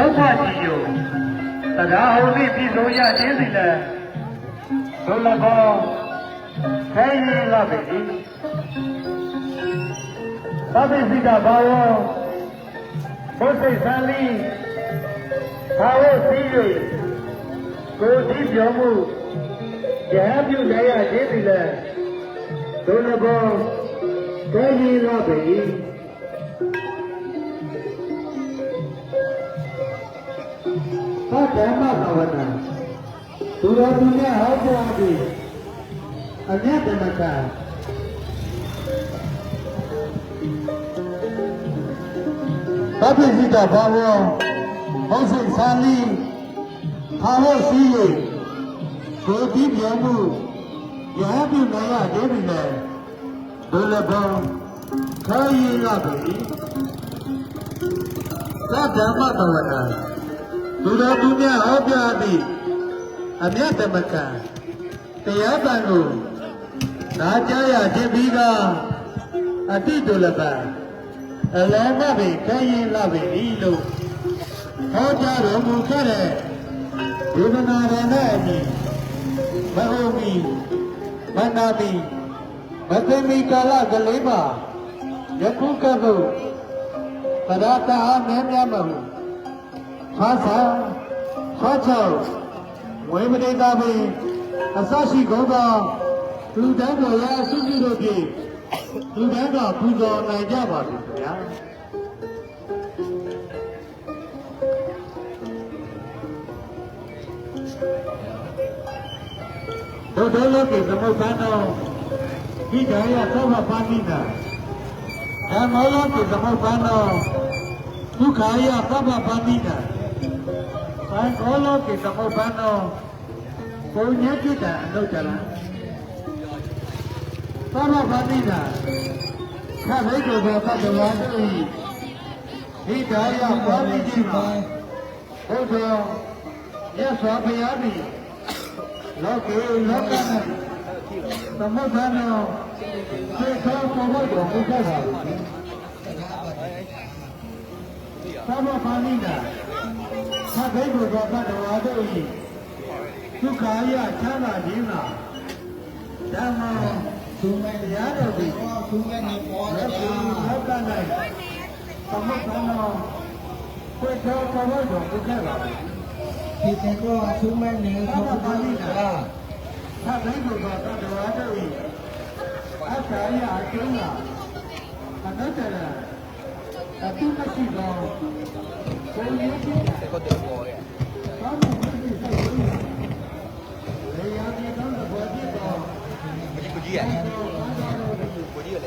ဒုက္ခကြည်ယုံတရားဟောသိပြည်ဆုံးရခြင်းစီလဲဒုလဘောခဲရင်လာပြီသဗ္ဗစိကဘာဝဘုသိသံလီဘာဝစည်း၍ကိုယ်စည်းပြောမှုယဟပြုရရခြင်းစီလဲဒုလဘောခဲရင်လာပြီ ဓမ္မဘာဝနာသူတော်သူများဟောကြားပြီးအမြတ်တမကသဗ္ဗစိတဘာဝဟောစိတ်သာလီဘာဝစီယကိုတိပြောမှုယဟပြုနိုင်ရဒေပြီလေဒုလဘောခိုင်းရပြီသဓမ္မဘာဝနာ သူတော်သူများဟောကြားသည့်အမြတ်တမကတရားပံကိုနာကြားရခြင်းပြီးကအတိတုလပအလောမပင်ခရင်လပင်ဤလို့ဟောကြားတော်မူခဲ့တဲ့ဒေသနာရနဲ့အညီမဟုတ်မီမနာမီမသိမီကာလကလေးမှာယခုကပ်ဖို့ပရတာအားမြဲမြတ်မဟုတ် ဖာသာဖာချောင်းဝေမနိတာပင်အစရှိကုန်သောလူတန်းတော်ရာအစုစုတို့ဖြင့်လူတန်းတော်ပူဇော်နိုင်ကြပါစေခင်ဗျာဘုဒ္ဓလောကေသမုပ္ပန္နောဣဒာယသောမပါတိနာဓမ္မောလောကေသမုပ္ပန္နောဒုက္ခာယသဗ္ဗပါတိ နာဘန်ခေါ်လို့ကိသမုပ္ပန္နောပုံညจิตတအလုတ်ကြလားသမ္မာပါတိတာခဘိတုဘောပတ္တဝါတုဤဣဒာယပါတိတိမှာဘုရားမြတ်စွာဘုရားသည်လောကေလောက၌သမုပ္ပန္နောသေသောပုံဖို့တော်မူခဲ့ပါသည်သမ္မာပါတိတာ သဗ္ဗေဘုရားဘတ်တော်တို့ဤဒုက္ခယချမ်းသာခြင်းသာဓမ္မသူမဲ့တရားတော်သည်သူငယ်နေပေါ်ရကြတ္တိလောက၌သမုပ္ပန္နောဝိသောကဝတ်တော်ဒုက္ခပါသည်ဒီတေကောသူငယ်နေသသူဗ္ဗပါပါဠိဠိတာတာသဗ္ဗေဘုရားဘတ်တော်တို့ဤအတ္တယအကျုံးသာအတ္တတရ à tu ma chi lo có nghĩa là sẽ có tuyệt vời có một cái gì đó rồi của gì à của gì là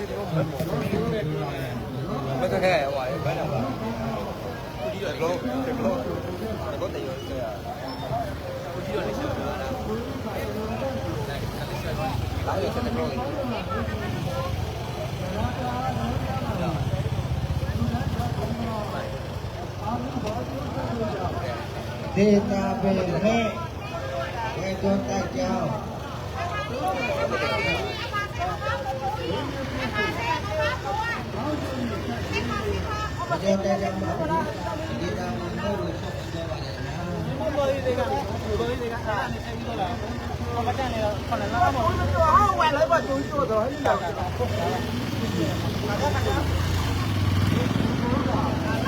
mấy cái này ngoài mấy nào của gì là lô tuyệt lô là có tiền rồi của gì là lịch sử nữa là Hãy subscribe cho kênh Ghiền Mì Gõ Để không bỏ lỡ những ဒေတာပေနဲ့ဘယ်တော့တက်ကြောင်းဘယ်တော့တက်ကြောင်းမှာဒေတာမလို့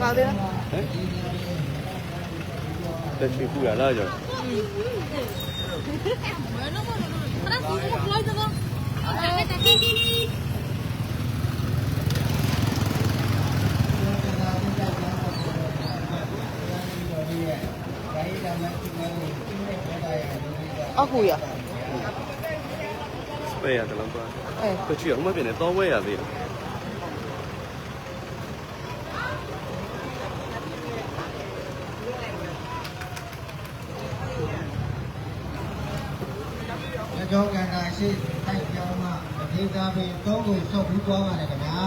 မတယ်တော့လေဗျာဗျာအဲဒီလိုလေဒီမဲ့ဟို 再去不远那就。嗯啊对呀怎么办哎。快去啊他妈变得到位啊这 ရှိတိုက်ကြောင်းမှာဒေတာပင်သုံးကိုဆုပ်ပြီးသွားပါတယ်ခင်ဗျာ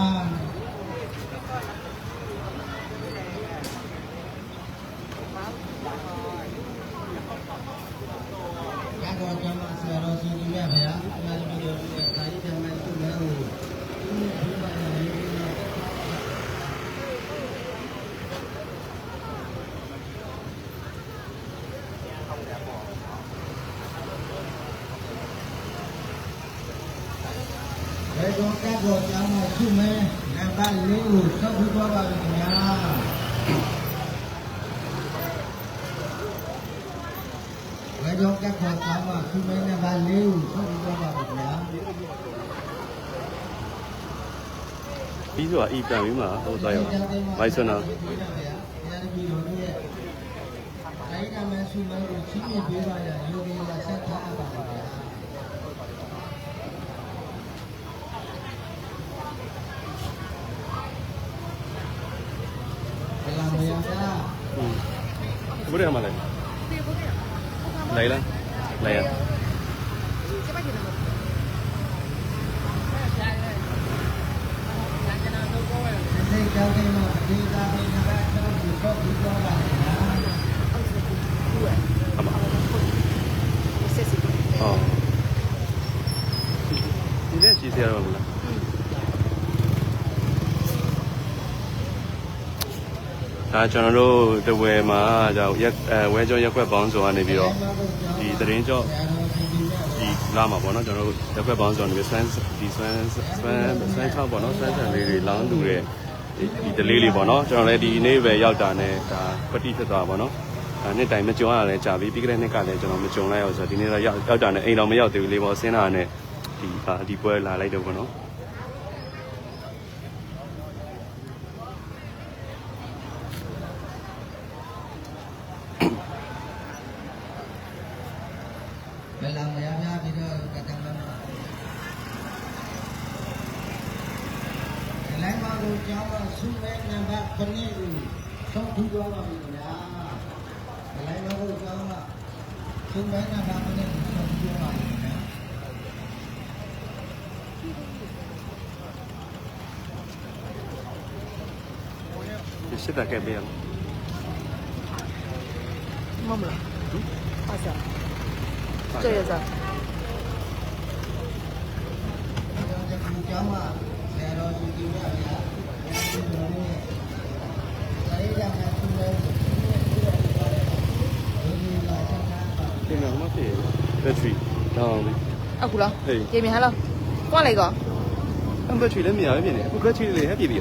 ရတော့ကျမဆရာတော်ရှင်ကြီးမြတ်ဗျာအများကြီးပြောတဲ့ကာယဓမ္မစုလည်းကိုဒီလိုပါနေတယ် ဘယ် တော့ကတော့ကျောင်းမှာရှိမယ်နံပါတ်လေးကိုစောက်ပြီးသွားပါပြီခင်ဗျာဘယ်တော့ကတော့ကျောင်းမှာရှိမယ်နံပါတ်လေးကိုစောက်ပြီးသွားပါပြီခင်ဗျာပြီးဆိုတာအီပြန်ပြီးမှဟိုသွားရောက်မိုက်ဆွနာဘုရားတပည့်တော်တို့ရဲ့တိုင်းကမယ်ရှိမယ်ကိုချင်းပြပေးပါရယောဂီကဆက်ထားပါပါဗျာဘယ်လာမရတာ อืม ဘယ်ရမှာလဲလိုက်လားလိုက်ရစိတ်ကြောင်းနေမှာဒီသာမီနံပါတ်3ကိုစောက်ပြီးသွားပါခင်ဗျာအမဆက်စီဟောဒီလက်ရှိစရာတော့မလား ဒါကျွန်တော်တို့တဝယ်မှာကြောက်ရက်အဲဝဲကြောရက်ွက်ပေါင်းစုံကနေပြီးတော့ဒီသတင်းကြောဒီလာမှာပေါ့နော်ကျွန်တော်တို့ရက်ွက်ပေါင်းစုံနေပြီးဆွမ်းဒီဆွမ်းဆွမ်းဆွမ်းချောက်ပေါ့နော်ဆွမ်းဆန်လေးတွေလောင်းလူတဲ့ဒီဒီတလေးလေးပေါ့နော်ကျွန်တော်လည်းဒီနေ့ပဲရောက်တာနဲ့ဒါပတိဖြစ်သွားပါပေါ့နော်အဲနှစ်တိုင်မကြုံရလည်းကြာပြီပြီးခဲ့တဲ့နှစ်ကလည်းကျွန်တော်မကြုံလိုက်အောင်ဆိုတော့ဒီနေ့တော့ရောက်ရောက်တာနဲ့အိမ်တော်မရောက်သေးဘူးလေပေါ့ဆင်းတာနဲ့ဒီဒါဒီပွဲလာလိုက်တော့ပေါ့နော် ဘယ်လာမရဗျာပြီးတော့ကတ္တမမှာလိုင်းမ ကိုကျောင်းကဆုမဲနံပါတ်9ကိုစောက်ပြီးသွားပါပြီခင်ဗျာလိုင်းမကိုကျောင်းကဆုမဲနံပါတ်9ကိုစောက်ပြီးသွားပါပြီခင်ဗျာဒီစစ်တာခဲ့ပေးရမယ်မမလားဟုတ်စားကျေရစားကျွန်တော်ဒီကျောင်းမှာဆရာတော်ရှင်ကြီးများဗျာဒီလိုမျိုးဆိုင်ရမယ်ဆုမဲဒီလိုလာဆက်တာပါဒီမှာ မဖြစ်ဘက်ထရီတောင်းပြီအခုလားဟေးပြေမြန်ဟလားကွာလိုက်ကောအဘက်ထရီလည်းမရဘူးဖြစ်နေအခုဘက်ထရီလေးဟဲ့ပြည့်ပြီ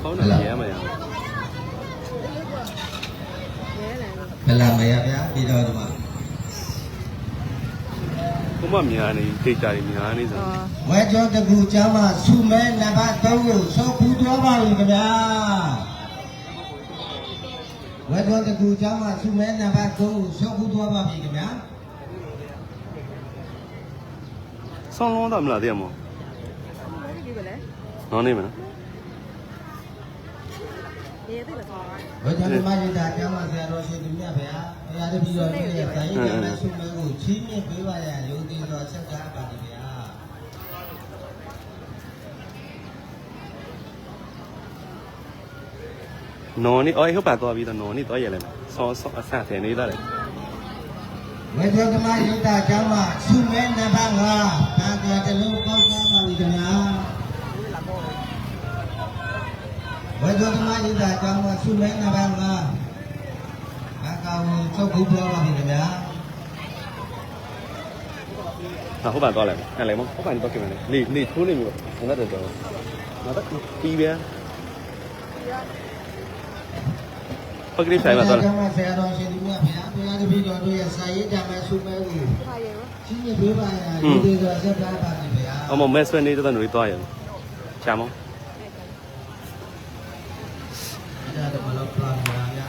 ခေါင်းနဲ့ရ မ်းမရဘူးဘယ်လာမရဗျာပြီးတော့ဒီမှာဘုမများနေဒေတာတွေများနေဆိုအာဝဲကျော်တကူကျမ်းမှာဆုမဲနံပါတ်3ကိုစောက်ပြီးသွားပါပြီခင်ဗျာဝဲကျော်တကူကျမ်းမှာဆုမဲနံပါတ်3ကိုစောက်ပြီးသွားပါပြီခင်ဗျာဆောင်းလုံးတော့မလားတဲ့မောနောင်းနေမလား ဝဲကျော်ဒီမှာရတာကျမ်းမှာဆရာတော်ရှင်သူမြတ်ဗျာဘုရားတပည့်တော်ကြီးရဲ့ဇာတိကံနဲ့ဆုမဲကိုချီးမြှင့်ပေးပါရယုံကြည်တော်ဆက်ကားပါပြီဗျာနော်နေအော်ဟုတ်ပါတော့ပြီတော့နော်နေတော့ရလဲဆောဆောအဆတ်တယ်နေသားတယ်ဝေဒကမယုတ်တာကျမ်းမှာဆုမဲနံပါတ်5ဘာကတလုံးကောက်ကောက်ပါပြီခင်ဗျာဝေဒကမယုတ်တာကျမ်းမှာဆုမဲနံပါတ်5ဘာကဝင်သုတ်ဘူးပြောပါပြီခင်ဗျာ ဟာဟုတ်ပါတော့လဲအဲ့လေမောဟုတ်ပါတော့ခင်ဗျာနေနေထိုးနေပြီပေါ့ငါတော့တော့ငါတော့ပြီးပြန်ပကတိဆိုင်မှာသွားကျောင်းမှာဆရာတော်ရှင်သူမြတ်ဗျာဘုရားတပည့်တော်တို့ရဲ့စာရေးကြမယ်ဆုမဲကိုဟာရေရောရှင်းပြပေးပါရဒီဒီဆိုဆက်ပြပါနေဗျာအမမဲဆွဲနေတဲ့တွေသွားရချာမော အဲ့ဒါတော့မလို့ plan ပါဗျာ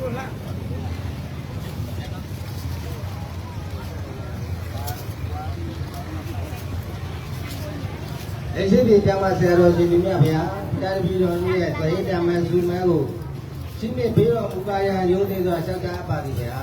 လားရှိသေးမလားနည်းနည်းကဲ့ပြီနံပါတ်1ကိုဆုမဲပြန်ပါပြီဗျာအရှိပြေကျမ်းမှာဆရာတော်ရှင်သူမြတ်ဗျာတာတပီတော်ကြီးရဲ့သရေတမန်စုမဲကိုရှင်းပြပေးတော်မူပါရန်ရုံးနေစွာဆက်ကားပါသည်ဗျာ